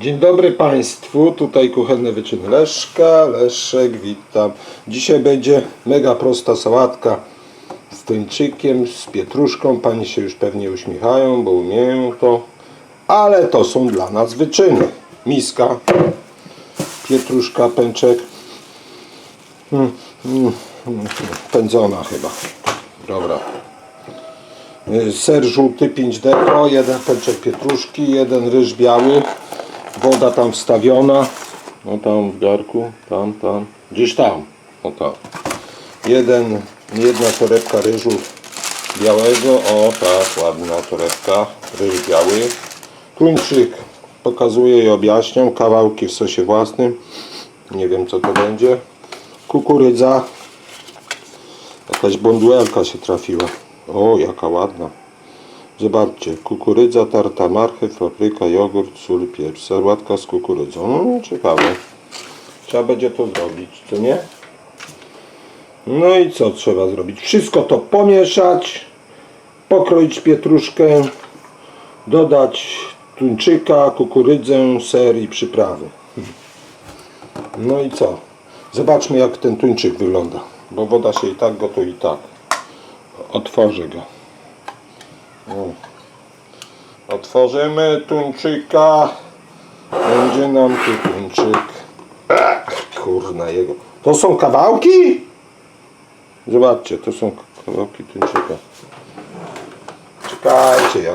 Dzień dobry Państwu, tutaj kuchenne wyczyny Leszka, Leszek, witam. Dzisiaj będzie mega prosta sałatka z tuńczykiem, z pietruszką. Pani się już pewnie uśmiechają, bo umieją to, ale to są dla nas wyczyny. Miska, pietruszka, pęczek, mm, mm, mm, pędzona chyba. Dobra. Y, Ser żółty 5 deko, jeden pęczek pietruszki, jeden ryż biały, woda tam wstawiona, no tam w garku, tam, tam, gdzieś tam, o tam. Jeden, jedna torebka ryżu białego, o tak, ładna torebka, ryż biały. Tuńczyk pokazuję i objaśniam, kawałki w sosie własnym, nie wiem co to będzie. Kukurydza, Jakaś bądłelka się trafiła. O, jaka ładna. Zobaczcie, kukurydza, tarta, marchew, papryka, jogurt, sól, pieprz. Sałatka z kukurydzą. No, ciekawe. Trzeba będzie to zrobić, co nie? No i co trzeba zrobić? Wszystko to pomieszać, pokroić pietruszkę, dodać tuńczyka, kukurydzę, ser i przyprawy. No i co? Zobaczmy jak ten tuńczyk wygląda. Bo woda się i tak gotuje i tak. Otworzę go. O. Otworzymy tuńczyka. Będzie nam tu tuńczyk. Ech, kurna jego. To są kawałki? Zobaczcie, to są kawałki tuńczyka. Czekajcie, ja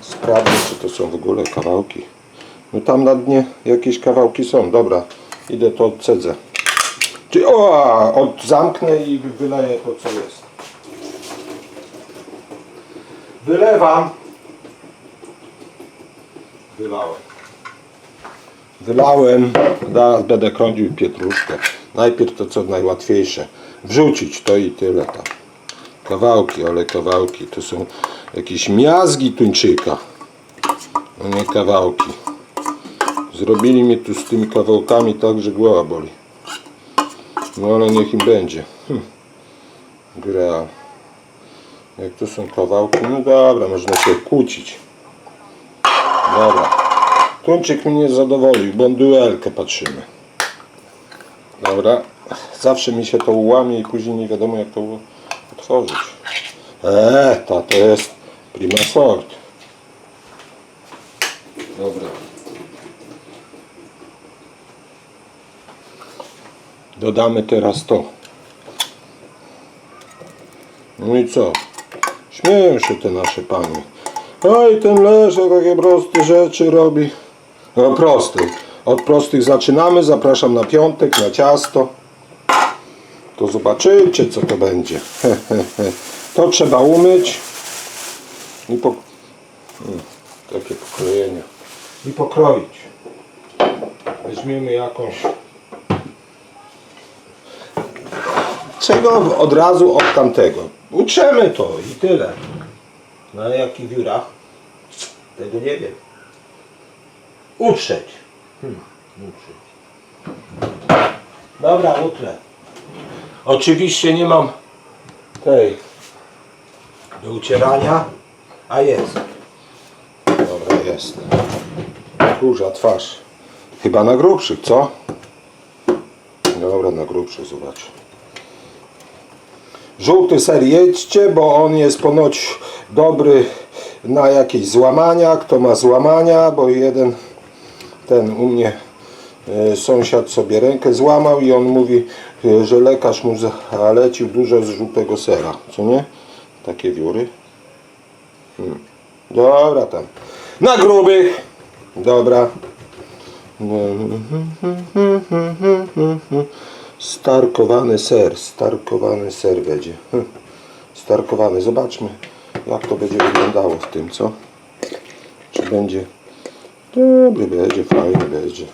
sprawdzę, czy to są w ogóle kawałki. No tam na dnie jakieś kawałki są. Dobra, idę to odcedzę. Czy, o, od, zamknę i wyleję to, co jest. Wylewam. Wylałem. Wylałem. Zaraz będę krądził pietruszkę. Najpierw to, co najłatwiejsze. Wrzucić to i tyle tam. Kawałki, ale kawałki. To są jakieś miazgi tuńczyka. A nie kawałki. Zrobili mi tu z tymi kawałkami tak, że głowa boli. No ale niech im będzie. Hm. Gra. Jak to są kawałki, no dobra, można się kłócić. Dobra. Tuńczyk mnie zadowolił, bo duelkę patrzymy. Dobra. Zawsze mi się to ułamie i później nie wiadomo jak to otworzyć. Eee, ta to jest prima sort. Dobra. Dodamy teraz to. No i co? Śmieją się te nasze panie. Oj, ten Leszek takie proste rzeczy robi. No prosty. Od prostych zaczynamy. Zapraszam na piątek, na ciasto. To zobaczycie, co to będzie. To trzeba umyć. I po... Mm, Takie pokrojenia. I pokroić. Weźmiemy jakąś Czego od razu od tamtego? Uczemy to i tyle. Na jakich wiórach? Tego nie wiem. Utrzeć. Hmm, utrzeć. Dobra, utrę. Oczywiście nie mam tej do ucierania, a jest. Dobra, jest. Kurza twarz. Chyba na grubszych, co? Dobra, na grubszych, zobacz. Żółty ser jedźcie, bo on jest ponoć dobry na jakieś złamania. Kto ma złamania, bo jeden ten u mnie e, sąsiad sobie rękę złamał i on mówi, e, że lekarz mu zalecił dużo z żółtego sera. Co nie? Takie wióry. Hmm. Dobra tam. Na grubych. Dobra. Starkowany ser, starkowany ser będzie. Hm. Starkowany. Zobaczmy, jak to będzie wyglądało w tym, co? Czy będzie dobry, będzie fajny, będzie.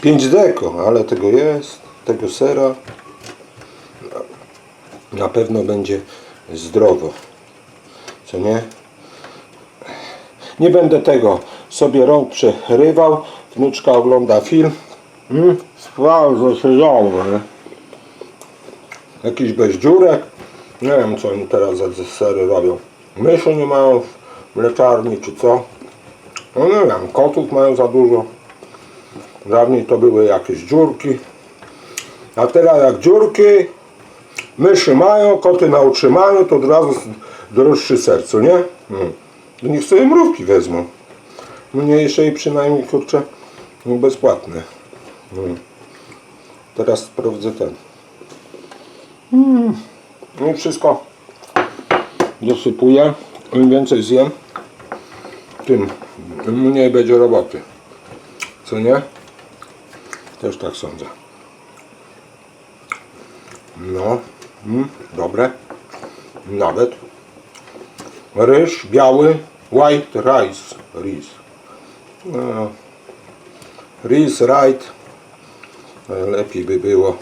5 deko, ale tego jest, tego sera. Na pewno będzie zdrowo. Co nie? Nie będę tego sobie rąk przerywał. Wnuczka ogląda film. Hmm? Bardzo dobre. Jakiś bez dziurek. Nie wiem co oni teraz za sery robią. Myszy nie mają w mleczarni czy co. No nie wiem, kotów mają za dużo. Dawniej to były jakieś dziurki. A teraz jak dziurki, myszy mają, koty na utrzymają, to od razu droższy sercu, nie? Hmm. Niech sobie mrówki wezmą. Mniejsze i przynajmniej kurczę no bezpłatne. Hmm. Teraz sprawdzę ten. Hmm. No wszystko dosypuję. Im więcej zjem, tym mniej będzie roboty. Co nie? Też tak sądzę. No, mm, dobre. Nawet. Ryż biały, white rice. Rice. No. Rice, right. Lepiej by było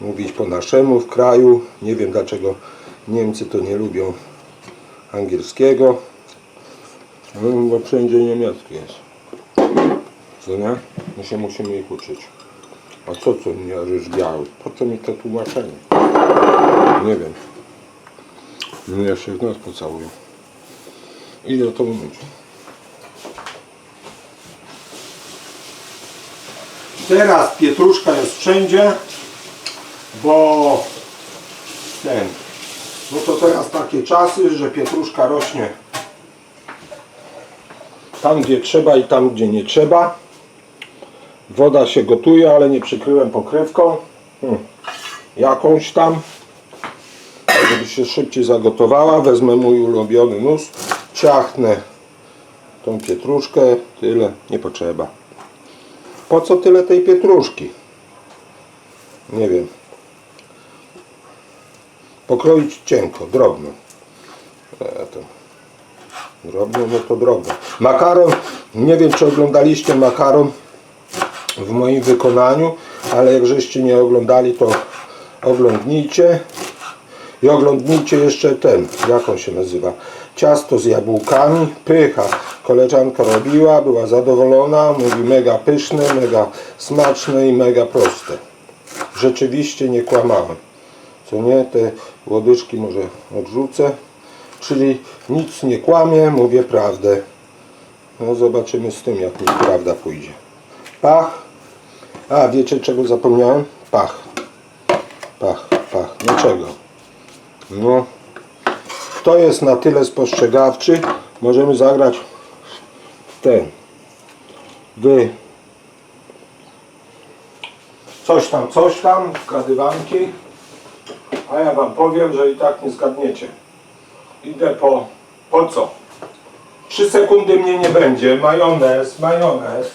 mówić po naszemu w kraju. Nie wiem dlaczego Niemcy to nie lubią angielskiego. No, bo wszędzie niemiecki jest. Co nie? My się musimy ich uczyć. A co to nie ryż biały? Po co mi to tłumaczenie? Nie wiem. Mnie się w nas pocałują. Idę to umyć. Teraz pietruszka jest wszędzie, bo ten, no to teraz takie czasy, że pietruszka rośnie tam gdzie trzeba i tam gdzie nie trzeba. Woda się gotuje, ale nie przykryłem pokrywką. Hmm. Jakąś tam. Żeby się szybciej zagotowała. Wezmę mój ulubiony nóż. Ciachnę tą pietruszkę. Tyle nie potrzeba. Po co tyle tej pietruszki? Nie wiem. Pokroić cienko, drobno. E, to drobno, no to drobno. Makaron, nie wiem czy oglądaliście makaron w moim wykonaniu, ale jak żeście nie oglądali, to oglądnijcie. I oglądnijcie jeszcze ten, jak on się nazywa. Ciasto z jabłkami, pycha. Koleżanka robiła, była zadowolona, mówi mega pyszne, mega smaczne i mega proste. Rzeczywiście nie kłamałem. Co nie, te łodyczki może odrzucę. Czyli nic nie kłamię, mówię prawdę. No zobaczymy z tym, jak mi prawda pójdzie. Pach. A, wiecie czego zapomniałem? Pach. Pach, pach. Dlaczego? No. Kto jest na tyle spostrzegawczy, możemy zagrać w ten. Wy. Coś tam, coś tam, zgadywanki. A ja wam powiem, że i tak nie zgadniecie. Idę po... Po co? 3 sekundy mnie nie będzie. Majonez, majonez.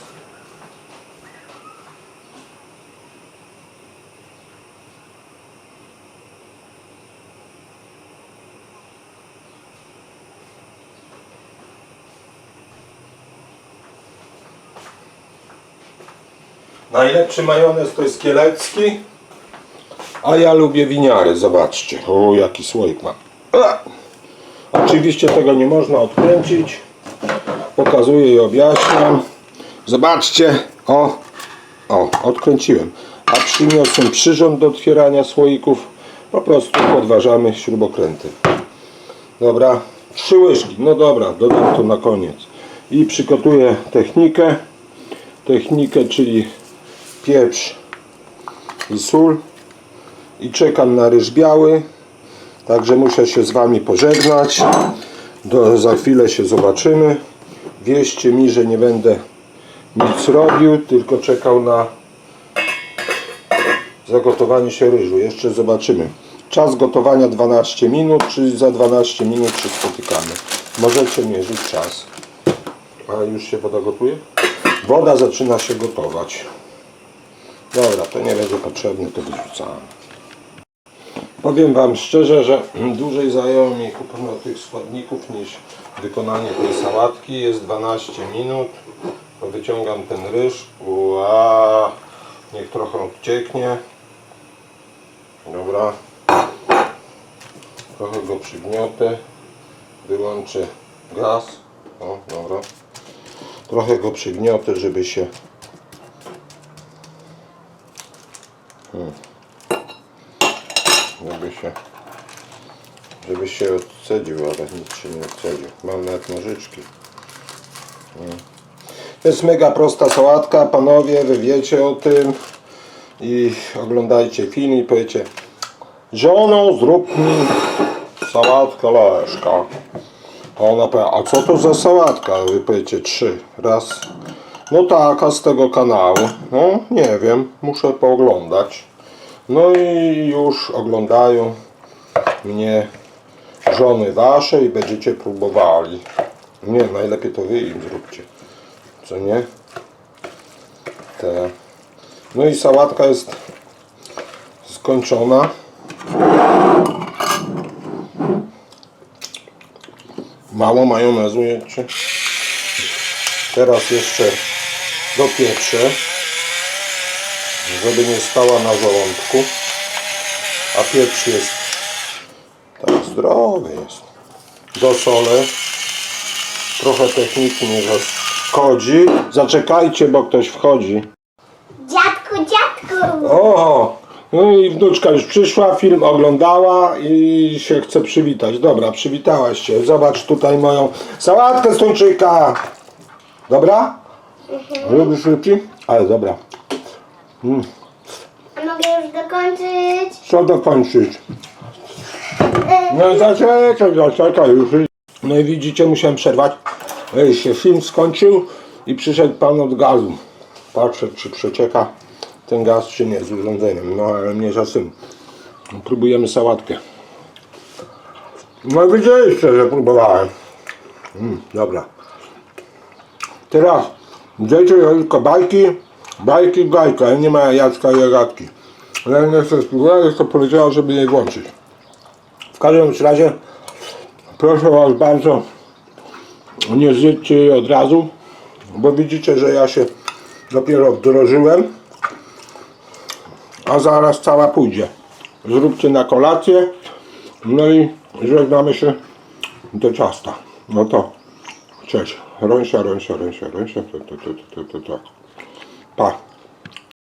Najlepszy majonez to jest kielecki, a ja lubię winiary. Zobaczcie. O, jaki słoik mam. A! Oczywiście tego nie można odkręcić. Pokazuję i objaśniam. Zobaczcie. O, o, odkręciłem. A przyniosłem przyrząd do otwierania słoików. Po prostu podważamy śrubokręty. Dobra, trzy łyżki. No dobra, dodam to na koniec. I przygotuję technikę. Technikę, czyli pieprz i sól. I czekam na ryż biały. Także muszę się z Wami pożegnać. Do, za chwilę się zobaczymy. Wierzcie mi, że nie będę nic robił, tylko czekał na zagotowanie się ryżu. Jeszcze zobaczymy. Czas gotowania 12 minut, czyli za 12 minut się spotykamy. Możecie mierzyć czas. A już się woda gotuje? Woda zaczyna się gotować. Dobra, to nie będzie potrzebne, to wyrzucamy. Powiem Wam szczerze, że dłużej zajęło mi kupno tych składników niż wykonanie tej sałatki. Jest 12 minut. Wyciągam ten ryż. Ua, niech trochę odcieknie. Dobra. Trochę go przygniotę. Wyłączę gaz. O, dobra. Trochę go przygniotę, żeby się żeby się żeby się odcedził, ale nic się nie odcedził. Mam nawet nożyczki. Mm. To jest mega prosta sałatka, panowie, wy wiecie o tym i oglądajcie film i powiecie Żono, zrób mi sałatkę Leszka. A ona powie, a co to za sałatka? Wy powiecie trzy. Raz. No taka z tego kanału. No nie wiem, muszę pooglądać. No i już oglądają mnie żony wasze i będziecie próbowali. Nie, najlepiej to wy im zróbcie. Co nie? Te. No i sałatka jest skończona. Mało majonezu jeszcze. Teraz jeszcze dopieczę, żeby nie stała na żołądku. A pieprz jest tak zdrowy jest. Dosolę. Trochę techniki nie zaszkodzi. Zaczekajcie, bo ktoś wchodzi. Dziadku, dziadku! O! No i wnuczka już przyszła, film oglądała i się chce przywitać. Dobra, przywitałaś się. Zobacz tutaj moją sałatkę z tuńczyka. Dobra? Lubisz rybki? Ale dobra. A mogę już dokończyć? Co dokończyć? No zaczekaj, zaczekaj już. No i widzicie, musiałem przerwać. Ej, się film skończył i przyszedł pan od gazu. Patrzę, czy przecieka ten gaz, czy nie z urządzeniem. No ale mniejsza z tym. Próbujemy sałatkę. No widzieliście, że próbowałem. Mm, dobra. Teraz dzieci tylko bajki, bajki, bajka, nie ma Jacka i Agatki. Nie chcę spróbować, to powiedziała, żeby jej włączyć. W każdym razie proszę Was bardzo, nie zjedźcie jej od razu, bo widzicie, że ja się dopiero wdrożyłem, a zaraz cała pójdzie. Zróbcie na kolację, no i żegnamy się do ciasta. No to cześć. Rąsia, rąsia, rąsia, rąsia, to, to, to, to, to, to. Bye.